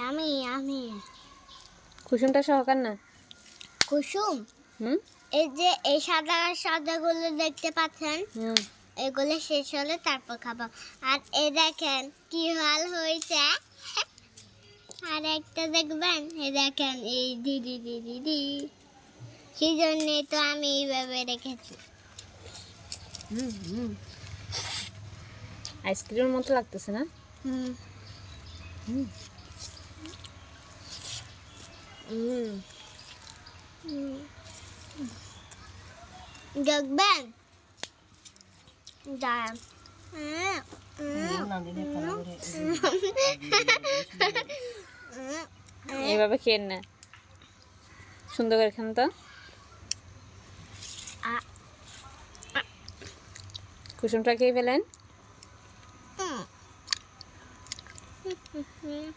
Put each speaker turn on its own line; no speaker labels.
আমি আমি
কুসুমটা সহকার না?
কুসুম?
হুম?
এই যে এই সাদা সাদাগুলো দেখতে পাচ্ছেন?
হুম।
এগুলো শেষ হলে তারপর খাব। আর এই দেখেন কি হাল হয়েছে। আর একটা দেখবেন? এই দেখেন এই দিদি দিদি দি সেই জন্যে তো আমি এইভাবে রেখেছি।
আইসক্রিমের মতো লাগতেছে না?
হুম।
হুম।
দেখবেন দাঁড়ান।
এইভাবে খেয়ে না। সুন্দর করে খান তো। কুসুমটা খেয়ে ফেলেন।
হুম।